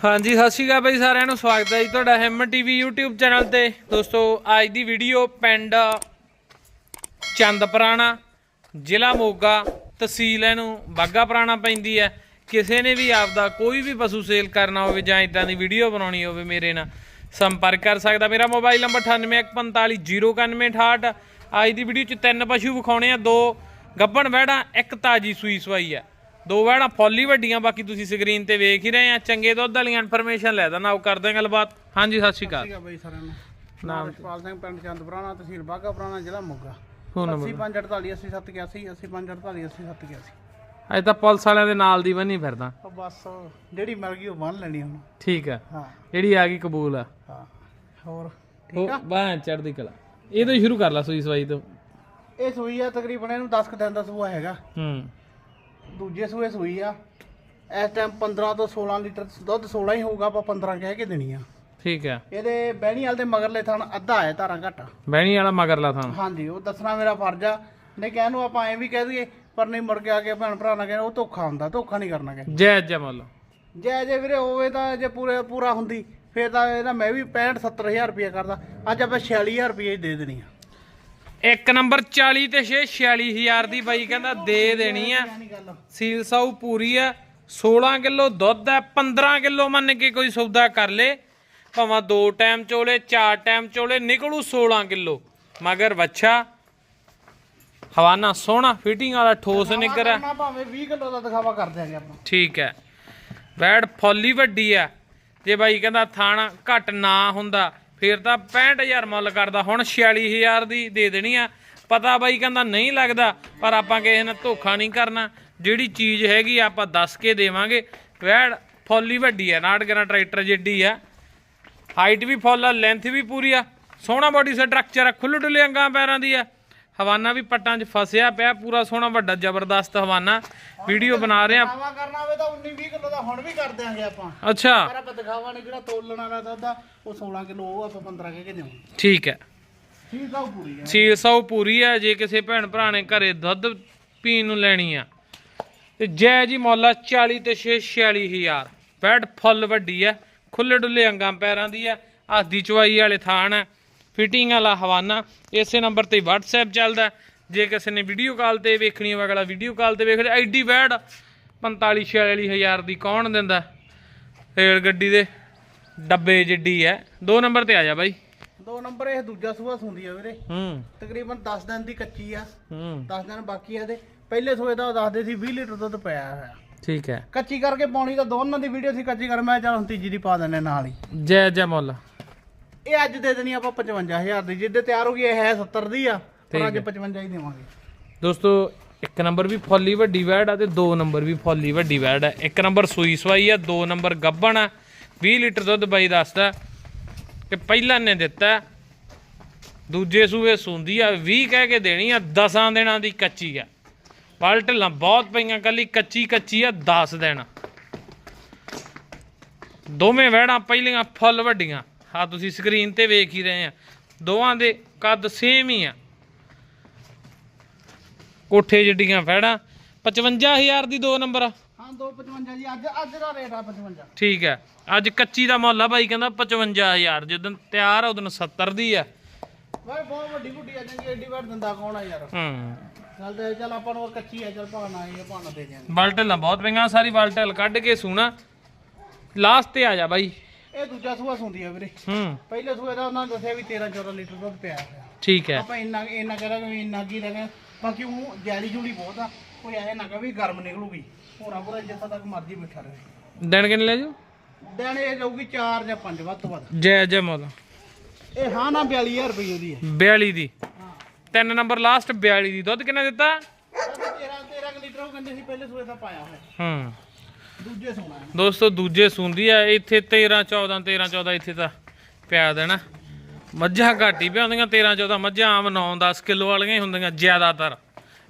ਹਾਂਜੀ, ਸਤਿ ਸ਼੍ਰੀ ਅਕਾਲ ਬਾਈ ਸਾਰਿਆਂ ਨੂੰ। ਸਵਾਗਤ ਹੈ ਜੀ ਤੁਹਾਡਾ ਹੈਮਨ ਟੀਵੀ YouTube ਚੈਨਲ ਤੇ। ਦੋਸਤੋ, ਅੱਜ ਦੀ ਵੀਡੀਓ ਪਿੰਡ ਚੰਦਪੁਰਾਣਾ ਜ਼ਿਲ੍ਹਾ ਮੋਗਾ, ਤਹਿਸੀਲ ਇਹਨੂੰ ਬਾਗਾ ਪੁਰਾਣਾ ਪੈਂਦੀ ਹੈ। ਕਿਸੇ ਨੇ ਵੀ ਆਪਦਾ ਕੋਈ ਵੀ ਪਸ਼ੂ ਸੇਲ ਕਰਨਾ ਹੋਵੇ ਜਾਂ ਇਦਾਂ ਦੀ ਵੀਡੀਓ ਬਣਾਉਣੀ ਹੋਵੇ ਮੇਰੇ ਨਾਲ ਸੰਪਰਕ ਕਰ ਸਕਦਾ। ਮੇਰਾ ਮੋਬਾਈਲ ਨੰਬਰ 9815409168 ਅੱਜ ਦੀ ਵੀਡੀਓ ਚ ਤਿੰਨ ਪਸ਼ੂ ਵਿਖਾਉਣੇ ਆ, ਦੋ ਗੱਬਣ ਵਹਿੜਾਂ, ਇੱਕ ਤਾਜੀ ਸੂਈ ਸਵਾਈ ਆ ਦੋ ਵਹਿੜਾਂ ਫੁੱਲ ਵੱਡੀਆਂ ਬਾਕੀ ਤੁਸੀਂ ਸਕਰੀਨ ਤੇ ਵੇਖ ਹੀ ਰਹੇ ਆ। ਚੰਗੇ ਦੁੱਧ ਵਾਲੀਆਂ ਇਨਫੋਰਮੇਸ਼ਨ ਲੈ ਦੇਣਾ ਉਹ ਕਰਦੇ ਆ ਗੱਲਬਾਤ। ਹਾਂਜੀ ਸਤਿ ਸ਼੍ਰੀ ਅਕਾਲ। ਠੀਕ ਆ ਬਾਈ ਸਾਰਿਆਂ ਨੂੰ। ਨਾਮ ਰਸ਼ਪਾਲ ਸਿੰਘ ਪਿੰਡ ਚੰਦਪੁਰਾਣਾ ਤਹਿਸੀਲ ਬਾਗਾ ਪੁਰਾਣਾ ਜ਼ਿਲ੍ਹਾ ਮੋਗਾ। ਫੋਨ ਨੰਬਰ 8548 80781 80548 80781 ਅੱਜ ਤਾਂ ਪੁਲਿਸ ਵਾਲਿਆਂ ਦੇ ਨਾਲ ਦੀ ਬਣੀ ਫਿਰਦਾ। ਉਹ ਬਸ ਜਿਹੜੀ ਗਈ ਉਹ ਬੰਨ ਲੈਣੀ ਹੁਣ। ਠੀਕ ਆ। ਹਾਂ। ਜਿਹੜੀ ਆ ਗਈ ਕਬੂਲ ਆ। ਹਾਂ। ਹੋਰ ਉਹ ਬਾਹ ਚੜਦੀ ਕਲਾ। ਇਹ ਤੋਂ ਹੀ ਸ਼ੁਰੂ ਕਰ ਲਾ ਸੂਈ ਸਵਾਈ ਤੋਂ। ਇਹ ਸੂਈ ਆ ਤਕਰੀਬਨ ਇਹਨੂੰ 10 ਕੁ ਦਿਨ ਦਾ ਸੂਆ ਹੈਗਾ। ਹੂੰ। ਦੂਜੇ ਸੂਏ ਸੂਈ ਆ। ਇਸ ਟਾਈਮ 15 ਤੋਂ 16 ਲੀਟਰ ਦੁੱਧ 16 ਹੀ ਹੋਊਗਾ ਆਪਾਂ 15 ਕਹਿ ਕੇ ਦੇਣੀ ਆ। ਠੀਕ ਆ ਇਹਦੇ ਬਹਿਣੀ ਵਾਲ ਦੇ ਮਗਰਲੇ ਥਣ ਅੱਧਾ ਹੈ ਧਾਰਾਂ ਘੱਟ। ਬਹਿਣੀ ਵਾਲਾ ਮਗਰਲਾ ਥਾਂ ਹਾਂਜੀ ਉਹ ਦੱਸਣਾ ਮੇਰਾ ਫਰਜ਼ ਆ। ਨਹੀਂ ਕਹਿਣ ਨੂੰ ਆਪਾਂ ਐਂ ਵੀ ਕਹਿ ਦਈਏ ਪਰ ਨਹੀਂ ਮੁੜ ਕੇ ਆ ਕੇ ਭੈਣ ਭਰਾ ਨਾਲ ਕਹਿੰਦੇ ਉਹ ਧੋਖਾ ਹੁੰਦਾ ਧੋਖਾ ਨਹੀਂ ਕਰਨਾ ਕਿ ਜੈ ਜੈ ਮੁੱਲ। ਜੇ ਜੇ ਵੀਰੇ ਹੋਵੇ ਤਾਂ ਜੇ ਪੂਰੇ ਪੂਰਾ ਹੁੰਦੀ ਫੇਰ ਤਾਂ ਇਹਦਾ ਮੈਂ ਵੀ 65 70000 ਰੁਪਏ ਕਰਦਾ। ਅੱਜ ਆਪਾਂ 46000 ਰੁਪਏ ਦੇ ਦੇਣੀ ਆ। ਇੱਕ ਨੰਬਰ 40 ਤੇ 6 46000 ਦੀ ਬਾਈ ਕਹਿੰਦਾ ਦੇ ਦੇਣੀ ਆ। ਸੀਲ ਸਾਊ ਪੂਰੀ ਆ। 16 ਕਿਲੋ ਦੁੱਧ ਹੈ 15 ਕਿਲੋ ਮੰਨ ਕੇ ਕੋਈ ਸੌਦਾ ਕਰ ਲੇ। ਭਾਵੇਂ ਦੋ ਟਾਈਮ ਚੋਲੇ ਚਾਰ ਟਾਈਮ ਚੋਲੇ ਨਿਕਲੂ 16 ਕਿਲੋ। ਮਗਰ ਵੱਛਾ। ਹਵਾਨਾ ਸੋਹਣਾ ਫਿਟਿੰਗ ਵਾਲਾ ਠੋਸ ਨਿਕਰ ਨਾ ਭਾਵੇਂ 20 ਕਿਲੋ ਦਾ ਦਿਖਾਵਾ ਕਰ ਦਿਆਂਗੇ ਆਪਾਂ। ਠੀਕ ਹੈ ਬੈਡ ਫੁੱਲੀ ਵੱਡੀ ਆ। ਜੇ ਬਾਈ ਕਹਿੰਦਾ ਥਾਣਾ ਘੱਟ ਨਾ ਹੁੰਦਾ ਫਿਰ ਤਾਂ 65000 ਮੁੱਲ ਕਰਦਾ, ਹੁਣ 46000 ਦੀ ਦੇ ਦੇਣੀ ਆ। ਪਤਾ ਬਾਈ ਕਹਿੰਦਾ ਨਹੀਂ ਲੱਗਦਾ, ਪਰ ਆਪਾਂ ਕਿਸੇ ਨਾਲ ਧੋਖਾ ਨਹੀਂ ਕਰਨਾ। ਜਿਹੜੀ ਚੀਜ਼ ਹੈਗੀ ਆਪਾਂ ਦੱਸ ਕੇ ਦੇਵਾਂਗੇ। ਬੈਡ ਫੁੱਲੀ ਵੱਡੀ ਆ ਨਾਟ ਨਾਟਕਰਾ ਟਰੈਕਟਰ ਜਿੱਡੀ ਆ। ਹਾਈਟ ਵੀ ਫੁੱਲ ਆ, ਲੈਂਥ ਵੀ ਪੂਰੀ ਆ। ਸੋਹਣਾ ਬਾਡੀ ਸਟਰਕਚਰ ਆ ਖੁੱਲ੍ਹ ਡੁੱਲੇ ਅੰਗਾਂ ਪੈਰਾਂ ਦੀ ਆ। ਹਵਾਨਾ ਵੀ ਪੱਟਾਂ 'ਚ ਫਸਿਆ ਪਿਆ ਪੂਰਾ ਸੋਹਣਾ ਵੱਡਾ ਜ਼ਬਰਦਸਤ ਹਵਾਨਾ। ਵੀਡੀਓ ਬਣਾ ਰਹੇ ਆ ਦਿਖਾਵਾ ਕਰਨਾ ਹੋਵੇ ਤਾਂ 19 20 ਕਿਲੋ ਦਾ ਹੁਣ ਵੀ ਕਰ ਦਿਆਂਗੇ ਆਪਾਂ। ਅੱਛਾ। ਪਰ ਆਪਾਂ ਦਿਖਾਵਾ ਨਹੀਂ ਜਿਹੜਾ ਤੋਲਣ ਵਾਲਾ ਦੁੱਧ ਆ ਉਹ 16 ਕਿਲੋ ਉਹ ਆਪਾਂ 15 ਕਹਿ ਕੇ ਦੇਵਾਂਗੇ ਠੀਕ ਹੈ। ਠੀਕ ਆ ਉਹ ਪੂਰੀ ਆ 600 ਪੂਰੀ ਹੈ ਜੇ ਕਿਸੇ ਭੈਣ ਭਰਾ ਨੇ ਘਰੇ ਦੁੱਧ ਪੀਣ ਨੂੰ ਲੈਣੀ ਆ। ਤੇ ਜੈ ਜੀ ਮੌਲਾ 40 ਤੇ 6 46000 ਬੈਡ ਫੁੱਲ ਵੱਡੀ ਹੈ ਖੁੱਲੇ ਡੁੱਲੇ ਅੰਗਾਂ ਪੈਰਾਂ ਦੀ ਆ ਆਦੀ ਚਵਾਈ ਵਾਲੇ ਥਾਣ ਹੈ। ਫਿਟਿੰਗ ਵਾਲਾ ਹਵਾਨਾ। ਇਸੇ ਨੰਬਰ ਤੇ WhatsApp ਚੱਲਦਾ। ਜੇ ਕਿਸੇ ਨੇ ਵੀਡੀਓ ਕਾਲ ਤੇ ਵੇਖਣੀ ਹੋਵੇ ਅਗਲਾ ਵੀਡੀਓ ਕਾਲ ਤੇ ਵੇਖ ਲੈ ਐਡੀ ਬੈਡ 45 46000 ਦੀ ਕੌਣ ਦਿੰਦਾ ਰੇਲ ਗੱਡੀ ਦੇ ਡੱਬੇ ਜਿੱਡੀ ਹੈ। ਦੋ ਨੰਬਰ ਤੇ ਆ ਜਾ ਬਾਈ। ਦੋ ਨੰਬਰ ਇਹ ਦੂਜਾ ਸੂਆ ਸੁੰਦੀ ਆ ਵੀਰੇ। ਹੂੰ। ਤਕਰੀਬਨ 10 ਦਿਨ ਦੀ ਕੱਚੀ ਆ। ਹੂੰ। 10 ਦਿਨ ਬਾਕੀ ਆ ਇਹਦੇ ਪਹਿਲੇ ਸੂਏ ਦਾ ਦੱਸਦੇ ਸੀ 20 ਲੀਟਰ ਦੁੱਧ ਪਿਆ ਹੋਇਆ। ਠੀਕ ਹੈ। ਕੱਚੀ ਕਰਕੇ ਪਾਉਣੀ ਤਾਂ ਦੋਨਾਂ ਦੀ ਵੀਡੀਓ ਸੀ ਕੱਚੀ ਕਰ ਮੈਂ ਚੱਲ ਹੁਣ ਤੀਜੀ ਦੀ ਪਾ ਦਿੰਨੇ ਨਾਲ ਹੀ। ਜੈ ਜੈ ਮੁੱਲ। ਇਹ ਅੱਜ ਦੇ ਦੇਣੀ ਆਪਾਂ 55000 ਦੀ ਜਿੱਦੇ ਤਿਆਰ ਹੋ ਗਈ ਇਹ ਹੈ 70 ਦੀ ਆ ਪਰ ਅੱਜ 55 ਹੀ ਦੇਵਾਂਗੇ। ਦੋਸਤੋ ਇੱਕ ਨੰਬਰ ਵੀ ਫੁੱਲੀ ਵੱਡੀ ਵੈੜ ਆ ਤੇ ਦੋ ਨੰਬਰ ਵੀ ਫੁੱਲੀ ਵੱਡੀ ਵੈੜ ਆ। ਇੱਕ ਨੰਬਰ ਸੂਈ ਸਵਾਈ ਆ ਦੋ ਨੰਬਰ ਗੱਬਣ ਆ। 20 ਲੀਟਰ ਦੁੱਧ ਬਾਈ ਦੱਸਦਾ। ਕਿ ਪਹਿਲਾਂ ਨੇ ਦਿੱਤਾ। ਦੂਜੇ ਸੂਏ ਸੁੰਦੀ ਆ 20 ਕਹਿ ਕੇ ਦੇਣੀ ਆ 10 ਦਿਨਾਂ ਦੀ ਕੱਚੀ ਆ। ਪਲ ਢਿੱਲਾਂ ਬਹੁਤ ਪਈਆਂ ਕੱਲੀ ਕੱਚੀ ਕੱਚੀ ਆ 10 ਦਿਨ। ਦੋਵੇਂ ਵੈੜਾਂ ਪਹਿਲੀਆਂ ਫੁੱਲ ਵੱਡੀਆਂ। ਆ ਤੁਸੀਂ ਸਕਰੀਨ ਤੇ ਵੇਖ ਹੀ ਰਹੇ ਆ। ਦੋਵਾਂ ਦੇ ਕੱਦ ਸੇਮ ਹੀ ਆ। ਕੋਠੇ ਜਿੱਡੀਆਂ ਫੈੜਾਂ 55000 ਦੀ ਦੋ ਨੰਬਰ ਆ। ਹਾਂ 255 ਜੀ। ਅੱਜ ਅੱਜ ਦਾ ਰੇਟ ਆ 55 ਠੀਕ ਹੈ ਅੱਜ ਕੱਚੀ ਦਾ ਮੁੱਲ ਆ ਬਾਈ ਕਹਿੰਦਾ 55000 ਜਦੋਂ ਤਿਆਰ ਆ ਉਦੋਂ 70 ਦੀ ਆ। ਵਾਏ ਬਹੁਤ ਵੱਡੀ ਵੱਡੀ ਆ ਜਾਂਦੀ ਐਡੀ ਵਾਰ ਦਿੰਦਾ ਕੌਣ ਆ ਯਾਰ। ਹੂੰ। ਚੱਲ ਤੇ ਚੱਲ ਆਪਾਂ ਨੂੰ ਕੱਚੀ ਆ ਚੱਲ ਭਾਣਾ ਇਹ ਭਾਣਾ ਦੇ ਦਿਆਂਗੇ। ਬਲਟਲਾਂ ਬਹੁਤ ਪਈਆਂ ਸਾਰੀ ਬਲਟਲ ਕੱਢ ਕੇ ਸੂਣਾ। ਲਾਸਟ ਤੇ ਆ ਜਾ ਬਾਈ। ਇਹ ਦੂਜਾ ਸੂਆ ਸੁੰਦੀ ਆ ਵੀਰੇ। ਹੂੰ। ਪਹਿਲੇ ਸੂਏ ਦਾ ਉਹਨਾਂ ਨੇ ਦੱਸਿਆ ਵੀ 13 14 ਲੀਟਰ ਦੁੱਧ ਪਿਆ ਹੋਇਆ। ਠੀਕ ਹੈ। ਆਪਾਂ ਇੰਨਾ ਇੰਨਾ ਕਰਾਂਗੇ ਵੀ ਇੰਨਾ ਕੀ ਰਹਿਣਾ ਬਾਕੀ ਉਹ ਜੈਲੀ ਜੂਲੀ ਬਹੁਤ ਆ। ਕੋਈ ਐ ਨਾ ਕਹੇ ਵੀ ਗਰਮ ਨਿਕਲੂਗੀ। ਪੂਰਾ ਪੂਰਾ ਜਿੱਥਾ ਤੱਕ ਮਰਜ਼ੀ ਬੈਠਾ ਰਹੇ। ਦਿਨ ਕਿੰਨੇ ਲੈ ਜਾਓ? ਦਿਨ ਇਹ ਜਾਊਗੀ 4 ਜਾਂ 5 ਵੱਧ ਤੋਂ ਵੱਧ। ਜੈ ਜੈ ਮੁੱਲ ਇਹ ਹਾਂ ਨਾ 42000 ਰੁਪਏ ਉਹਦੀ ਹੈ। 42 ਦੀ। ਹਾਂ। ਤਿੰਨ ਨੰਬਰ ਲਾਸਟ 42 ਦੀ। ਦੁੱਧ ਕਿੰਨਾ ਦਿੱਤਾ? 13 13 ਲੀਟਰ ਉਹ ਕਹਿੰਦੇ ਸੀ ਪਹਿਲੇ ਸੂਏ ਦਾ ਪਾਇਆ ਹੋਇਆ। ਹੂੰ। ਦੂਜੇ ਸੋਣਾ ਹੈ। ਦੋਸਤੋ ਦੂਜੇ ਸੁੰਦੀ ਆ ਇੱਥੇ 13 14 13 14 ਇੱਥੇ ਤਾਂ ਪਿਆ ਦੇਣਾ। ਮੱਝਾਂ ਘੱਟ ਪਿਆਉਂਦੀਆਂ 13 14 ਮੱਝਾਂ ਆਮ 9 10 ਕਿਲੋ ਵਾਲੀਆਂ ਹੀ ਹੁੰਦੀਆਂ ਜ਼ਿਆਦਾਤਰ।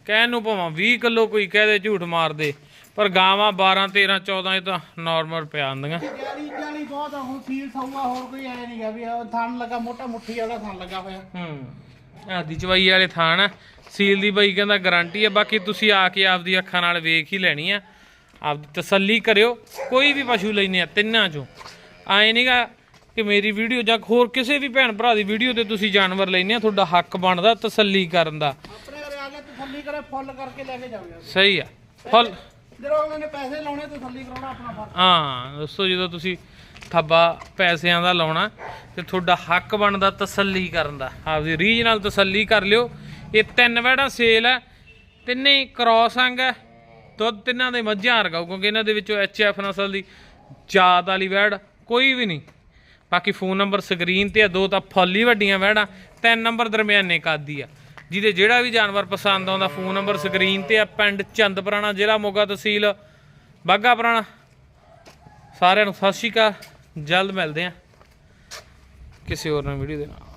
ਕਹਿਣ ਨੂੰ ਭਾਵੇਂ 20 ਕਿਲੋ ਕੋਈ ਕਹਦੇ ਝੂਠ ਮਾਰਦੇ ਪਰ ਗਾਵਾਂ 12 13 14 ਇਹ ਤਾਂ ਨਾਰਮਲ ਪਿਆ ਹੁੰਦੀਆਂ। ਜਾਲੀ ਜਾਲੀ ਬਹੁਤ ਆ ਹੁਣ ਸੀਲ ਸੌਗਾ ਹੋਰ ਕੋਈ ਐ ਨਹੀਂ ਗਾ ਵੀ ਉਹ ਥਣ ਲੱਗਾ ਮੋਟਾ ਮੁੱਠੀ ਵਾਲਾ ਥਣ ਲੱਗਾ ਹੋਇਆ। ਹੂੰ ਆਦੀ ਚਵਾਈ ਵਾਲੇ ਥਾਣ ਆ। ਸੀਲ ਦੀ ਬਾਈ ਕਹਿੰਦਾ ਗਾਰੰਟੀ ਆ ਬਾਕੀ ਤੁਸੀਂ ਆ ਕੇ ਆਪਦੀ ਅੱਖਾਂ ਨਾਲ ਵੇਖ ਹੀ ਲੈਣੀ ਆ। ਆਪਦੀ ਤਸੱਲੀ ਕਰਿਓ ਕੋਈ ਵੀ ਪਸ਼ੂ ਲੈਨੇ ਆ ਤਿੰਨਾਂ ਚੋਂ। ਐ ਨਹੀਂਗਾ ਕਿ ਮੇਰੀ ਵੀਡੀਓ ਜਾਂ ਹੋਰ ਕਿਸੇ ਵੀ ਭੈਣ ਭਰਾ ਦੀ ਵੀਡੀਓ ਤੇ ਤੁਸੀਂ ਜਾਨਵਰ ਲੈਨੇ ਆ ਤੁਹਾਡਾ ਹੱਕ ਬਣਦਾ ਤਸੱਲੀ ਕਰਨ ਦਾ। ਆਪਣੇ ਘਰੇ ਆ ਕੇ ਤਸੱਲੀ ਕਰੇ ਫੁੱਲ ਕਰਕੇ ਲੈ ਕੇ ਜਾਓ ਯਾਰ ਸਹੀ ਆ ਫੁੱਲ। ਜਦੋਂ ਅਗਲੇ ਨੇ ਪੈਸੇ ਲਾਉਣੇ ਤਸੱਲੀ ਕਰਾਉਣਾ ਆਪਣਾ ਫਰਜ਼। ਹਾਂ ਦੋਸਤੋ ਜਦੋਂ ਤੁਸੀਂ ਥੱਬਾ ਪੈਸਿਆਂ ਦਾ ਲਾਉਣਾ ਤੇ ਤੁਹਾਡਾ ਹੱਕ ਬਣਦਾ ਤਸੱਲੀ ਕਰਨ ਦਾ। ਆਪਦੀ ਰੀਝ ਨਾਲ ਤਸੱਲੀ ਕਰ ਲਿਓ। ਇਹ ਤਿੰਨ ਵੜਾ ਸੇਲ ਹੈ ਤਿੰਨੇ ਕ੍ਰੋਸ ਅੰਗ ਹੈ ਦੁੱਧ ਤਿੰਨਾਂ ਦੇ ਮੱਝਾਂ ਰਗਾਉ ਕਿਉਂਕਿ ਇਹਨਾਂ ਦੇ ਵਿੱਚੋਂ ਐਫ ਨਸਲ ਦੀ ਜਾਤ ਵਾਲੀ ਵੈੜ ਕੋਈ ਵੀ ਨਹੀਂ। ਬਾਕੀ ਫੋਨ ਨੰਬਰ ਸਕਰੀਨ ਤੇ ਆ, ਦੋ ਤਾਂ ਫੁੱਲੀ ਵੱਡੀਆਂ ਵੈੜਾਂ, ਤਿੰਨ ਨੰਬਰ ਦਰਮਿਆਨੇ ਕਾਦੀ ਆ। ਜਿਹਦੇ ਜਿਹੜਾ ਵੀ ਜਾਨਵਰ ਪਸੰਦ ਆਉਂਦਾ, ਫੋਨ ਨੰਬਰ ਸਕਰੀਨ ਤੇ ਆ, ਪਿੰਡ ਚੰਦਪੁਰਾਣਾ ਜ਼ਿਲ੍ਹਾ ਮੋਗਾ ਤਹਿਸੀਲ ਬਾਗਾ ਪੁਰਾਣਾ। ਸਾਰਿਆਂ ਨੂੰ ਸਤਿ ਸ਼੍ਰੀ ਅਕਾਲ, ਜਲਦ ਮਿਲਦੇ ਆ। ਕਿਸੇ ਹੋਰ ਨਵੀਂ ਵੀਡੀਓ ਦੇ ਨਾਲ।